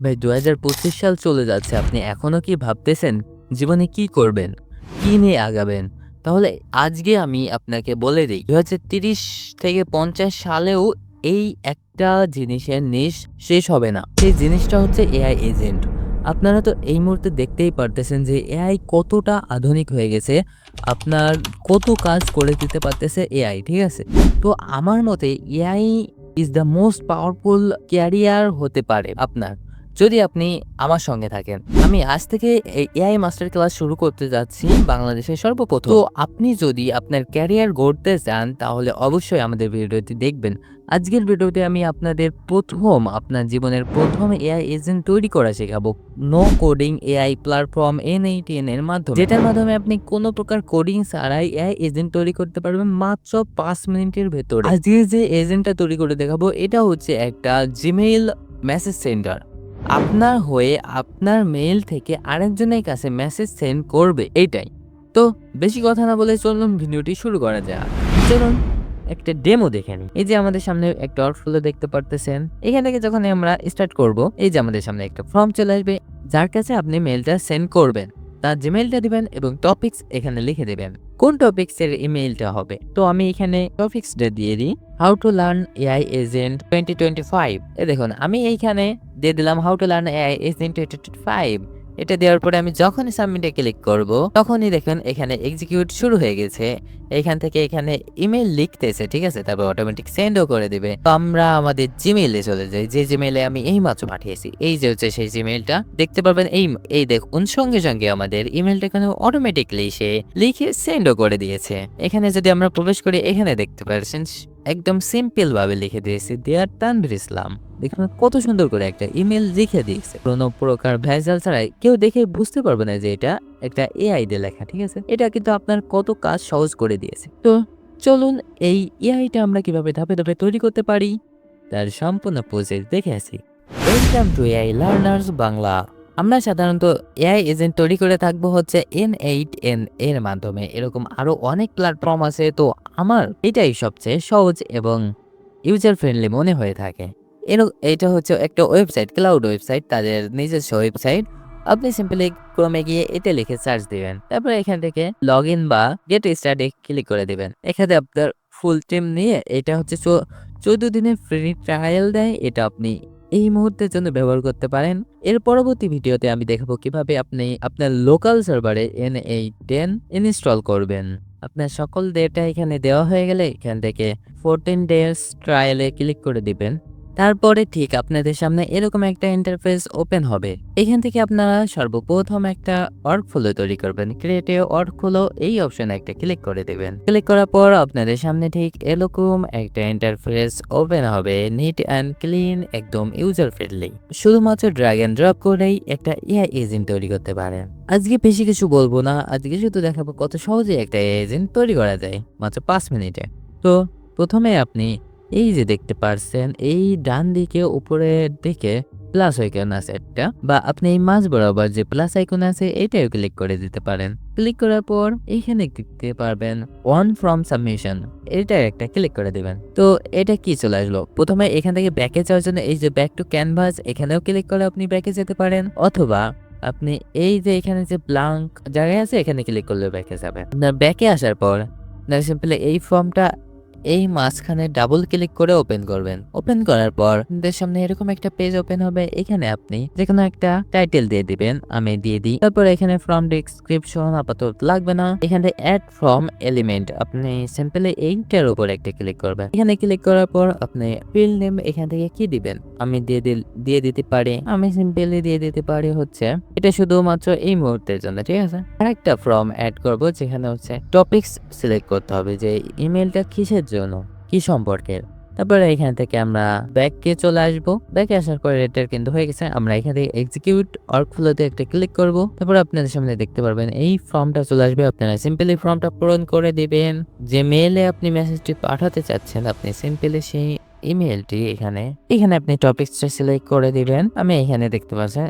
ভাই দু হাজার পঁচিশ সাল চলে যাচ্ছে। আপনি এখনও কি ভাবতেছেন জীবনে কি করবেন? কি নিয়ে আগাবেন? তাহলে আজকে আমি আপনাকে বলে দিই দু হাজার তিরিশ থেকে পঞ্চাশ সালেও এই একটা জিনিসের নিশ শেষ হবে না। সেই জিনিসটা হচ্ছে এআই এজেন্ট। আপনারা তো এই মুহূর্তে দেখতেই পারতেছেন যে এআই কতটা আধুনিক হয়ে গেছে, আপনার কত কাজ করে দিতে পারতেছে এআই, ঠিক আছে? তো আমার মতে AI is the most powerful career হতে পারে আপনার। যদি আপনি আমার সঙ্গে থাকেন আমি আজ থেকে এআই মাস্টার ক্লাস শুরু করতে যাচ্ছি বাংলাদেশের সর্বপ্রথম। তো আপনি যদি আপনার ক্যারিয়ার গড়তে চান তাহলে অবশ্যই আমাদের ভিডিওটি দেখবেন। আজকের ভিডিওতে আমি আপনাদের প্রথম আপনার জীবনের প্রথম এআই এজেন্ট তৈরি করা শেখাবো। No coding AI platform N এইটিএন এর মাধ্যমে। যেটার মাধ্যমে আপনি কোনো প্রকার কোডিং ছাড়াই এআই এজেন্ট তৈরি করতে পারবেন মাত্র পাঁচ মিনিটের ভেতরে। আজকে যে এজেন্টটা তৈরি করে দেখাবো এটা হচ্ছে একটা জিমেইল মেসেজ সেন্টার আপনার হয়ে আপনার মেইল থেকে আরেকজনের কাছে মেসেজ সেন্ড করবে এইটাই তো বেশি কথা না বলে চলুন ভিডিওটি শুরু করা যাক। চলুন একটা ডেমো দেখে নিই। এই যে আমাদের সামনে একটা ওয়ার্কফ্লো দেখতে পারতেছেন। এখান থেকে যখন আমরা স্টার্ট করব, এই যে আমাদের সামনে একটা ফর্ম চলে আসবে, যার কাছে আপনি মেইলটা সেন্ড করবেন। তার জিমেইলটা দিবেন এবং টপিকস এখানে লিখে দেবেন। কোন টপিক্সের ইমেইলটা হবে? তো আমি এখানে টপিক্সটা দিয়ে দিই। How to learn AI agent twenty twenty five এ দেখুন, আমি এইখানে দিয়ে দিলাম how to learn AI agent twenty twenty five এটা দেওয়ার পরে আমি যখনই সাবমিটে ক্লিক করব, তখনই দেখুন এখানে এক্সিকিউট শুরু হয়ে গেছে। এখান থেকে এখানে ইমেল লিখতেছে, ঠিক আছে? তারপর অটোমেটিক সেন্ডও করে দিবে। তো আমরা আমাদের জিমেইলে চলে যাই। যে জিমেইলে আমি এই মাত্র পাঠিয়েছি, এই যে হচ্ছে সেই জিমেইলটা দেখতে পারবেন এই এই দেখুন সঙ্গে সঙ্গে আমাদের ইমেলটা এখানে অটোমেটিকলি সে লিখে সেন্ডও করে দিয়েছে। এখানে যদি আমরা প্রবেশ করি, এখানে দেখতে পাচ্ছেন একদম সিম্পল ভাবে লিখে দিয়েছে দেয়ার তানভীর ইসলাম দেখুন কত সুন্দর করে একটা ইমেল লিখে দিয়েছে। কোনো প্রকার ভেজাল ছাড়াই কেউ দেখে বুঝতে পারবে না যে এটা একটা এআই দিয়ে লেখা, ঠিক আছে? এটা কিন্তু আপনার কত কাজ সহজ করে দিয়েছে। তো চলুন এই এআইটা আমরা কীভাবে ধাপে ধাপে তৈরি করতে পারি, তার সম্পূর্ণ প্রসেস দেখে আসি। Welcome to AI learners Bangla আমরা সাধারণত এআই এজেন্ট তৈরি করে থাকব হচ্ছে এন এইট এন এর মাধ্যমে। এরকম আরও অনেক প্ল্যাটফর্ম আছে, তো আমার এটাই সবচেয়ে সহজ এবং ইউজার ফ্রেন্ডলি মনে হয়ে থাকে। এর এটা হচ্ছে একটা ওয়েবসাইট ক্লাউড ওয়েবসাইট তাদের নিজস্ব ওয়েবসাইট আপনি সিম্পলি ক্রমে গিয়ে এতে লিখে সার্চ দিবেন। তারপরে এখান থেকে লগ ইন বা গেট স্টার্টে ক্লিক করে দিবেন। এখানে আপনার ফুল টিম নিয়ে এটা হচ্ছে চোদ্দ দিনের ফ্রি ট্রায়াল দেয়। এটা আপনি এই মুহূর্তের জন্য ব্যবহার করতে পারেন। এর পরবর্তী ভিডিওতে আমি দেখাবো কীভাবে আপনি আপনার লোকাল সার্ভারে এন এই টেন ইনস্টল করবেন। আপনার সকল ডেটা এখানে দেওয়া হয়ে গেলে এখান থেকে ফোরটিন ডেজ ট্রায়ালে ক্লিক করে দিবেন। তারপরে ঠিক আপনাদের সামনে এরকম একটা ইন্টারফেস ওপেন হবে। এখান থেকে আপনারা সর্বপ্রথম একটা ওয়ার্কফ্লো তৈরি করবেন। ক্রিয়েটে ওয়ার্কফ্লো এই অপশনে একটা ক্লিক করে দেবেন। ক্লিক করার পর আপনাদের সামনে ঠিক এরকম একটা ইন্টারফেস ওপেন হবে নিট অ্যান্ড ক্লিন একদম ইউজার ফ্রেন্ডলি শুধুমাত্র ড্র্যাগ অ্যান্ড ড্রপ করেই একটা এআই এজেন্ট তৈরি করতে পারেন। আজকে বেশি কিছু বলব না, আজকে শুধু দেখাবো কত সহজে একটা এজেন্ট তৈরি করা যায়, মাত্র পাঁচ মিনিটে। তো প্রথমে আপনি এই যে দেখতে পারছেন, এই ডান দিকে, উপরের দিকে প্লাস আইকন আছে একটা, বা আপনি এই মাঝ বরাবর যে প্লাস আইকন আছে, এটাও ক্লিক করে দিতে পারেন। ক্লিক করার পর এখানে দেখতে পারবেন ওয়ান ফ্রম সাবমিশন এটা একটা ক্লিক করে দিবেন। তো এটা কি চলে আসলো? প্রথমে এখান থেকে ব্যাকে যাওয়ার জন্য এই যে ব্যাক টু ক্যানভাস এখানেও ক্লিক করে আপনি ব্যাকে যেতে পারেন, অথবা আপনি এই যে এখানে যে ব্লাঙ্ক জায়গায় আছে, এখানে ক্লিক করলে ব্যাকে যাবেন। ব্যাকে আসার পর সিম্পলি এই ফর্মটা এই মাঝখানে ডাবল ক্লিক করে ওপেন করবেন। ওপেন করার পর আপনাদের সামনে এরকম একটা পেজ ওপেন হবে। এখানে আপনি যে কোনো একটা টাইটেল দিয়ে দিবেন। আমি দিয়ে দিই। তারপর এখানে ফ্রম ডিসক্রিপশন আপাতত লাগবে না। এখানে অ্যাড ফ্রম এলিমেন্ট আপনি সিম্পলি এইটার উপর একটা ক্লিক করবেন। এখানে ক্লিক করার পর আপনি ফিল্ড নেম এখান থেকে কি দিবেন? আমি দিয়ে দিয়ে দিতে পারি। আমি সিম্পলি দিয়ে দিতে পারি হচ্ছে, এটা শুধুমাত্র এই মুহূর্তের জন্য, ঠিক আছে? আরেকটা ফর্ম অ্যাড করব, যেখানে হচ্ছে টপিকস সিলেক্ট করতে হবে। যে ইমেলটা কিসের জন্য। কি সম্পর্কের? তারপরে এখান থেকে আমরা ব্যাককে চলে আসব। ব্যাকে আসার পরে রেটের কিন্তু হয়ে গেছে। আমরা এখান থেকে এক্সিকিউট অর্ক ওয়ার্কফ্লোতে একটা ক্লিক করব। তারপর আপনাদের সামনে দেখতে পারবেন এই ফর্মটা চলে আসবে। আপনারা সিম্পলি ফর্মটা পূরণ করে দিবেন। যে মেলে আপনি মেসেজটি পাঠাতে চাচ্ছেন, আপনি সিম্পলি সেই ইমেলটি এখানে। এখানে আপনি টপিকসটা সিলেক্ট করে দিবেন। আমি এখানে দেখতে পাচ্ছেন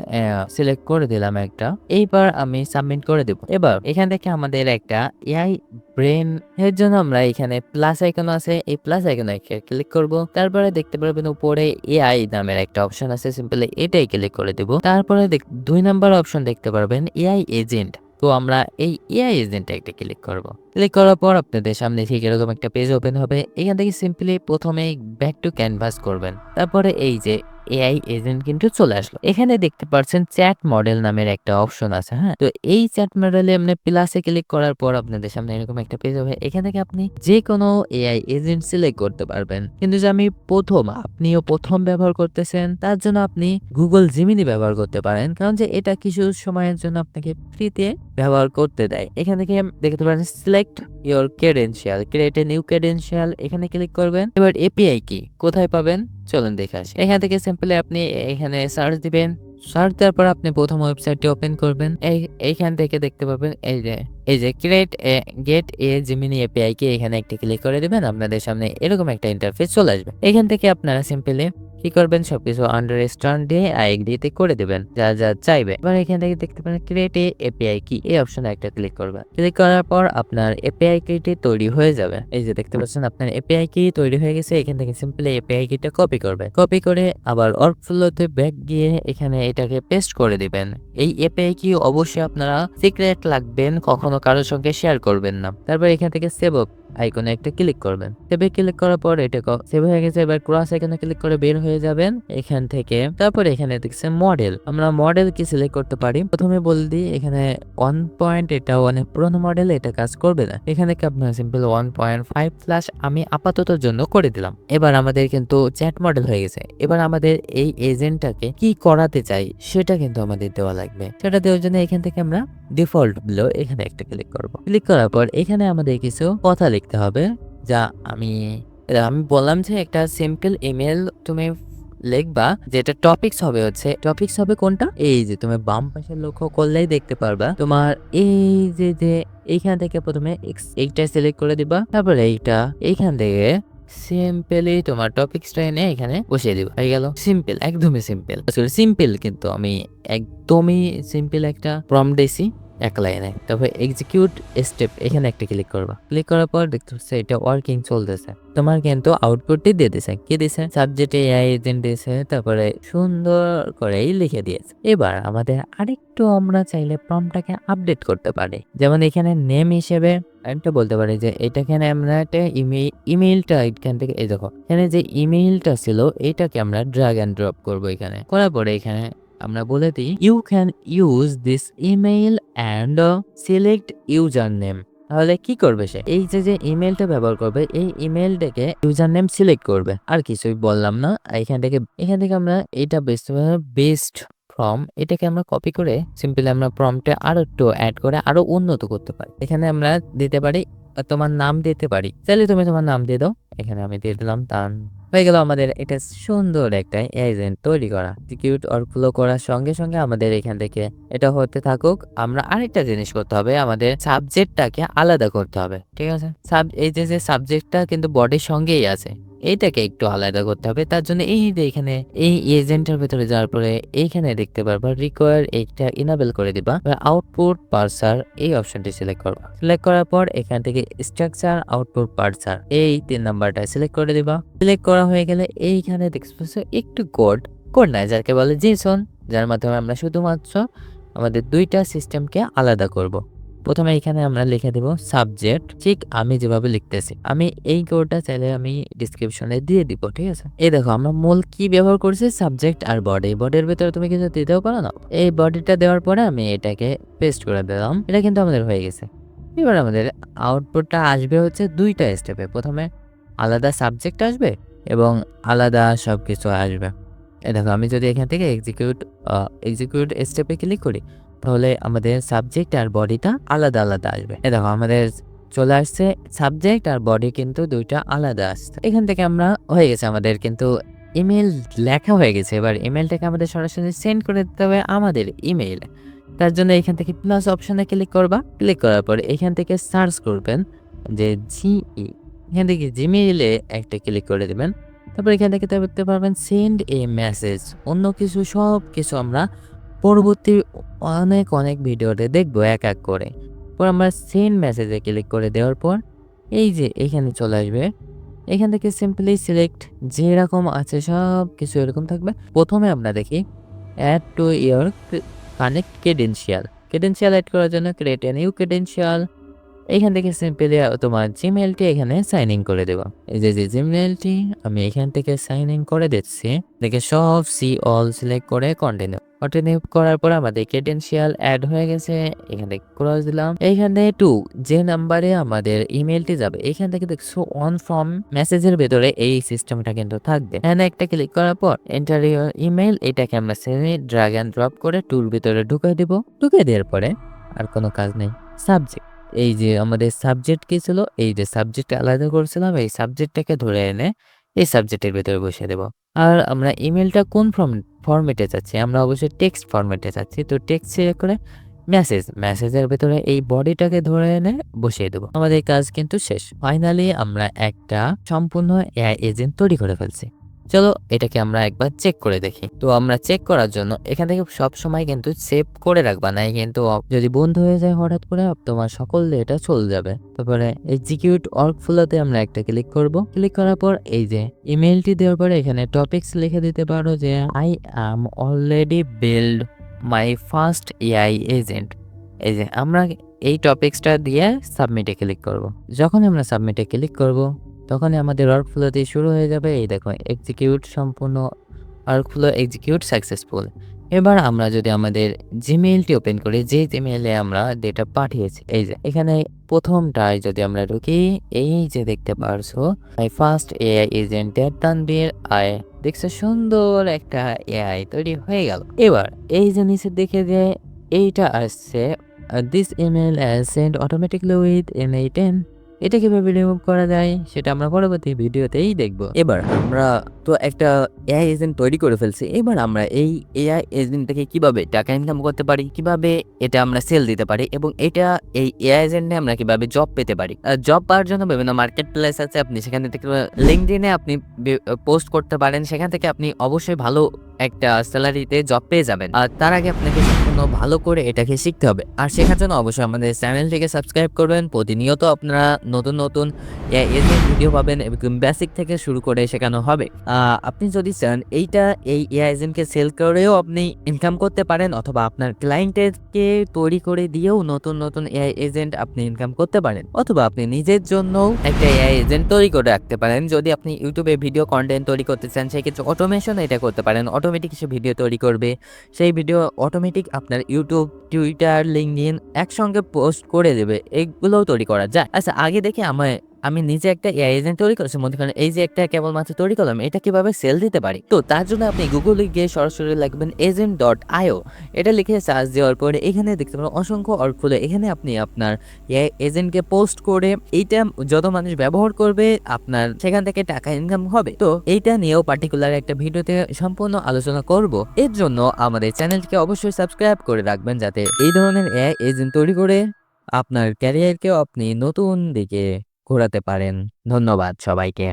সিলেক্ট করে দিলাম একটা। এইবার আমি সাবমিট করে দেব। এবার এখান থেকে আমাদের একটা এআই ব্রেন এর জন্য আমরা এখানে প্লাস আইকন আছে। এই প্লাস আইকনে ক্লিক করব। তারপরে দেখতে পারবেন উপরে এআই নামের একটা অপশন আছে। সিম্পলি এটাই ক্লিক করে দেব। তারপরে দুই নাম্বার অপশন দেখতে পারবেন এআই এজেন্ট। তো আমরা এই এআই এজেন্টে একটা ক্লিক করব। ক্লিক করার পর আপনাদের সামনে ঠিক এরকম একটা পেজ ওপেন হবে। এখান থেকে সিম্পলি প্রথমে ব্যাক টু ক্যানভাস করবেন। তারপরে এই যে এআই এজেন্ট কিন্তু চলে আসলো। এখানে দেখতে পাচ্ছেন চ্যাট মডেল নামের একটা অপশন আছে হ্যাঁ? তো এই চ্যাট মডেলে আপনি প্লাসে ক্লিক করার পর আপনাদের সামনে এরকম একটা পেজ হবে। এখান থেকে আপনি যে কোনো এআই এজেন্ট সিলেক্ট করতে পারবেন। কিন্তু যে আমি প্রথম, আপনিও প্রথম ব্যবহার করতেছেন, তার জন্য আপনি গুগল জিমিনি ব্যবহার করতে পারেন। কারণ যে এটা কিছু সময়ের জন্য আপনাকে ফ্রিতে ব্যবহার করতে দেয়। এখান থেকে দেখতে পারেন select your credential create a new credential এখানে ক্লিক করবেন। এবার এপিআই কি? কোথায় পাবেন? চলুন দেখে আসি। এখান থেকে সিম্পলি আপনি এখানে সার্চ দিবেন। সার্চ দেওয়ার পর আপনি প্রথম ওয়েবসাইটটি ওপেন করবেন। এই, এইখান থেকে দেখতে পাবেন এই যে এই যে create get a Gemini API কে এখানে একটা ক্লিক করে দিবেন। আপনাদের সামনে এরকম একটা ইন্টারফেস চলে আসবে। এখান থেকে আপনারা সিম্পলি কি করবেন? সবকিছু আন্ডারস্ট্যান্ড দিয়ে আইডিতে করে দিবেন। যা যা চাইবে। এবার এখান থেকে দেখতে পারেন ক্রিয়েট এ এপিআই কি এই অপশনে একটা ক্লিক করবেন ক্লিক করার পর আপনার এপিআই কিটি তৈরি হয়ে যাবে। এই যে দেখতে পাচ্ছেন আপনার এপিআই কি তৈরি হয়ে গেছে। এখান থেকে সিম্পলি এপিআই কিটা কপি করবে। কপি করে আবার ওয়ার্কফ্লোতে ব্যাক গিয়ে এখানে এটাকে পেস্ট করে দিবেন। এই এপিআই কি অবশ্যই আপনারা সিক্রেট লাগবেন। কখনো কারোর সঙ্গে শেয়ার করবেন না। তারপর এখান থেকে সেভ আইকনে একটা ক্লিক করবেন। সেভে ক্লিক করার পর এটা সেভ হয়ে গেছে, এবার ক্রস আইকনে ক্লিক করে বের হয়ে যাবেন এখান থেকে। তারপর এখানে দেখছে মডেল আমরা মডেল কি সিলেক্ট করতে পারি? প্রথমে বলে দিই, এখানে ওয়ান পয়েন্ট এটা অনেক পুরোনো মডেল এটা কাজ করবে না। এখানে কি আপনার simple one point five plus আমি আপাতত জন্য করে দিলাম। এবার আমাদের কিন্তু চ্যাট মডেল হয়ে গেছে। এবার আমাদের এই এজেন্টটাকে কি করাতে চাই, সেটা কিন্তু আমাদের দেওয়া লাগবে। সেটা দেওয়ার জন্য এখান থেকে আমরা ডিফল্টগুলো এখানে একটা ক্লিক করব। ক্লিক করার পর এখানে আমাদের কিছু কথা লিখতে হবে। যা আমি আমি বললাম যে একটা সিম্পল ইমেল তুমি লিখবা, যেটা টপিকস হবে হচ্ছে টপিকস হবে কোনটা? এই যে তুমি বাম পাশে লক্ষ্য করলেই দেখতে পারবা। তোমার এই যে যে এইখান থেকে প্রথমে এইটা সিলেক্ট করে দিবা। তারপরে এইটা এইখান থেকে সিম্পলি তোমার টপিকসটা এনে এখানে বসিয়ে দিবা। হয়ে গেল। সিম্পল একদমই সিম্পল সিম্পল কিন্তু আমি একদমই সিম্পল একটা প্রম দিয়েছি। এক লাইনে তবে এক্সিকিউট স্টেপ এখানে একটা ক্লিক করবা। ক্লিক করার পর দেখতে পাচ্ছি এটা ওয়ার্কিং চলতেছে। তোমার কিন্তু আউটপুটটি দিয়ে দিছে। কি দিছে? সাবজেক্টে এআই এজেন্ট দিয়েছে তারপরে সুন্দর করেই লিখে দিয়েছে। এবার আমাদের আরেকটু আমরা চাইলে প্রমটাকে আপডেট করতে পারি। যেমন এখানে নেম হিসেবে একটা বলতে পারি যে এটাখানে আমরা একটা ইমেইলটা এখান থেকে, এই দেখো, এখানে যে ইমেইলটা ছিল, এটাকে আমরা ড্রাগ অ্যান্ড ড্রপ করব এখানে। করার পরে এখানে আমরা বলে দিই you can use this email and select user name তাহলে কি করবে সে? এই যে যে ইমেলটা ব্যবহার করবে, এই ইমেলটাকে ইউজার নেম সিলেক্ট করবে। আর কিছুই বললাম না। এখান থেকে এখান থেকে আমরা এটা বেস্ট বেস্ট ফর্ম এটাকে আমরা কপি করে সিম্পলি আমরা ফর্মটা আরও একটু অ্যাড করে, আরও উন্নত করতে পারি। এখানে আমরা দিতে পারি তোমার নাম দিতে পারি। তাহলে তুমি তোমার নাম দিয়ে দাও। এখানে আমি দিয়ে দিলাম তান হয়ে গেল আমাদের এটা সুন্দর একটা এজেন্ট তৈরি করা। এক্সিকিউট ফ্লো করার সঙ্গে সঙ্গে আমাদের এখান থেকে এটা হতে থাকুক। আমরা আরেকটা জিনিস করতে হবে। আমাদের সাবজেক্টটাকে আলাদা করতে হবে। ঠিক আছে? সাব এই যে সাবজেক্টটা কিন্তু বডির সঙ্গেই আছে। এইটাকে একটু আলাদা করতে হবে। তার জন্য এই যে এখানে, এই এজেন্টের ভেতরে যাওয়ার পরে এইখানে দেখতে পারবা রিকোয়ার এইটা ইনাবেল করে দিবা আউটপুট পার্সার এই অপশনটি সিলেক্ট করবা। সিলেক্ট করার পর এখান থেকে স্ট্রাকচার আউটপুট পার্সার এই তিন নাম্বারটা সিলেক্ট করে দিবা। সিলেক্ট করা হয়ে গেলে এইখানে দেখতে একটু কোড কোড নাই, যাকে বলে জেসন যার মাধ্যমে আমরা শুধুমাত্র আমাদের দুইটা সিস্টেমকে আলাদা করব। প্রথমে এখানে আমরা লিখে দেব সাবজেক্ট ঠিক আমি যেভাবে লিখতেছি, আমি এই কোডটা চাইলে আমি ডিসক্রিপশনে দিয়ে দিব, ঠিক আছে? এই দেখো, আমরা মূল কি ব্যবহার করছি? সাবজেক্ট আর বডি বডির ভিতরে তুমি কিছু দিতেও পারো না? এই বডিটা দেওয়ার পরে আমি এটাকে পেস্ট করে দিলাম। এটা কিন্তু আমাদের হয়ে গেছে। এবার আমাদের আউটপুটটা আসবে হচ্ছে দুইটা স্টেপে প্রথমে আলাদা সাবজেক্ট আসবে এবং আলাদা সব কিছু আসবে। দেখো আমি যদি এখান থেকে এক্সিকিউট এক্সিকিউট স্টেপে ক্লিক করি, তাহলে আমাদের সাবজেক্ট আর বডিটা আলাদা আলাদা আসবে। এ দেখো, আমাদের চলে আসছে সাবজেক্ট আর বডি কিন্তু দুইটা আলাদা আসছে। এখান থেকে আমরা হয়ে গেছে আমাদের কিন্তু ইমেল লেখা হয়ে গেছে। এবার ইমেলটাকে আমাদের সরাসরি সেন্ড করে দিতে হবে আমাদের ইমেইল তার জন্য এখান থেকে প্লাস অপশনে ক্লিক করবা। ক্লিক করার পর এখান থেকে সার্চ করবেন, যে জিই এখান থেকে জিমেইলে একটা ক্লিক করে দেবেন। তারপর এখান থেকে দেখতে পারবেন সেন্ড এ মেসেজ অন্য কিছু, সব কিছু আমরা পরবর্তী অনেক অনেক ভিডিওতে দেখব এক এক করে। পর আমরা সেন্ড মেসেজে ক্লিক করে দেওয়ার পর এই যে এখানে চলে আসবে। এখান থেকে সিম্পলি সিলেক্ট যেরকম আছে সব কিছু এরকম থাকবে। প্রথমে আমরা দেখি add to your connect credential credential add করার জন্য ক্রিয়েট এ নিউ ক্রেডেন্সিয়াল এখান থেকে সিম্পলি তোমার জিমেলটি এখানে সাইন ইন করে দেবো। এই যে যে জিমেলটি আমি এখান থেকে সাইন ইন করে দিচ্ছি, দেখে সব সি অল সিলেক্ট করে কন্টিনিউ কন্টিনিউ করার পর আমাদের ক্রেডেন্সিয়াল অ্যাড হয়ে গেছে, এখান ক্রস দিলাম। এইখানে টু যে নাম্বারে আমাদের ইমেলটি যাবে, এখান থেকে দেখছ অন ফর্ম মেসেজের ভেতরে এই সিস্টেমটা কিন্তু থাকবে। এখানে একটা ক্লিক করার পর এন্টার ইউর ইমেল এটাকে আমরা সেভে ড্রাগ অ্যান্ড ড্রপ করে টুর ভিতরে ঢুকিয়ে দিব। ঢুকিয়ে দেওয়ার পরে আর কোনো কাজ নেই। সাবজেক্ট এই যে আমাদের সাবজেক্ট কি ছিল? এই যে সাবজেক্ট আলাদা করেছিলাম, এই সাবজেক্টটাকে ধরে এনে এই সাবজেক্টের ভিতরে বসিয়ে দেব। আর আমরা ইমেলটা কোন ফর্ম ফরম্যাটে চাচ্ছি? আমরা অবশ্যই টেক্সট ফরম্যাটে চাচ্ছি। তো টেক্সট সিলেক্ট করে মেসেজ মেসেজের ভেতরে এই বডিটাকে ধরে এনে বসিয়ে দেবো। আমাদের কাজ কিন্তু শেষ। ফাইনালি আমরা একটা সম্পূর্ণ এআই এজেন্ট তৈরি করে ফেলছি। চলো এটাকে আমরা একবার চেক করে দেখি। তো আমরা চেক করার জন্য এখান থেকে সব সময় কিন্তু সেভ করে রাখবা, নাই কিন্তু যদি বন্ধ হয়ে যায় হঠাৎ করে, তোমার সকল এটা চলে যাবে। তারপরে এক্সিকিউট ওয়ার্ক ফ্লোতে আমরা একটা ক্লিক করব। ক্লিক করার পর এই যে ইমেলটি দেওয়ার পরে এখানে টপিকস লিখে দিতে পারো যে I am already build my first AI agent এই যে আমরা এই টপিক্সটা দিয়ে সাবমিটে ক্লিক করব। যখন আমরা সাবমিটে ক্লিক করব তখনই আমাদের ওয়ার্ক ফ্লোতে শুরু হয়ে যাবে। এই দেখো এক্সিকিউট সম্পূর্ণ ওয়ার্ক ফ্লো এক্সিকিউট সাকসেসফুল এবার আমরা যদি আমাদের জিমেইলটি ওপেন করি, যে জিমেইলে আমরা ডেটা পাঠিয়েছি, এই যে, এখানে প্রথমটায় যদি আমরা ঢুকি, এই যে দেখতে পারছ I first AI agent date Tanvir I দেখছ সুন্দর একটা এআই তৈরি হয়ে গেল। এবার এই যে নিচে দেখে যে এইটা আসছে this email send automatically with M এই টেন এটা কীভাবে রিমুভ করা যায় সেটা আমরা পরবর্তী ভিডিওতেই দেখব। এবার আমরা তো একটা এআই এজেন্ট তৈরি করে ফেলছি। এবার আমরা এই এআই এজেন্ট থেকে কীভাবে টাকা ইনকাম করতে পারি, কীভাবে এটা আমরা সেল দিতে পারি এবং এটা এই এআই এজেন্টে আমরা কীভাবে জব পেতে পারি। জব পাওয়ার জন্য বিভিন্ন মার্কেট প্লেস আছে। আপনি সেখান থেকে লিঙ্কডিনে আপনি পোস্ট করতে পারেন। সেখান থেকে আপনি অবশ্যই ভালো একটা স্যালারিতে জব পেয়ে যাবেন। আর তার আগে আপনাকে সম্পূর্ণ ভালো করে এটাকে শিখতে হবে। আর শেখার জন্য অবশ্যই আমাদের চ্যানেলটিকে সাবস্ক্রাইব করবেন। প্রতিনিয়ত আপনারা নতুন নতুন ভিডিও পাবেন এবং বেসিক থেকে শুরু করে শেখানো হবে। আপনি যদি চান এইটা, এই এআই এজেন্টকে সেল করেও আপনি ইনকাম করতে পারেন অথবা আপনার ক্লায়েন্টকে তৈরি করে দিয়েও নতুন নতুন এআই এজেন্ট আপনি ইনকাম করতে পারেন। অথবা আপনি নিজের জন্য একটা এআই এজেন্ট তৈরি করে রাখতে পারেন। যদি আপনি ইউটিউবে ভিডিও কন্টেন্ট তৈরি করতে চান, সেক্ষেত্রে অটোমেশন এটা করতে পারেন। অটোমেটিক সে ভিডিও তৈরি করবে। সেই ভিডিও অটোমেটিক আপনার ইউটিউব টুইটার লিঙ্কডিন একসঙ্গে পোস্ট করে দেবে। এগুলোও তৈরি করা যায়। আচ্ছা আগে দেখে আমায় আমি নিজে একটা এআই এজেন্ট তৈরি করেছি মনে করেন এই যে একটা কেবলমাত্র তৈরি করলাম, এটা কীভাবে সেল দিতে পারি? তো তার জন্য আপনি গুগলে গিয়ে সরাসরি লিখবেন এজেন্ট ডট আইও এটা লিখে সার্চ দেওয়ার পরে এখানে দেখতে পারেন অসংখ্য অর্কফুলে এখানে আপনি আপনার এআই এজেন্টকে পোস্ট করে এইটা যত মানুষ ব্যবহার করবে, আপনার সেখান থেকে টাকা ইনকাম হবে। তো এইটা নিয়েও পার্টিকুলার একটা ভিডিওতে সম্পূর্ণ আলোচনা করব। এর জন্য আমাদের চ্যানেলকে অবশ্যই সাবস্ক্রাইব করে রাখবেন যাতে এই ধরনের এআই এজেন্ট তৈরি করে আপনার ক্যারিয়ারকেও আপনি নতুন দিকে ঘোরাতে পারেন। ধন্যবাদ সবাইকে।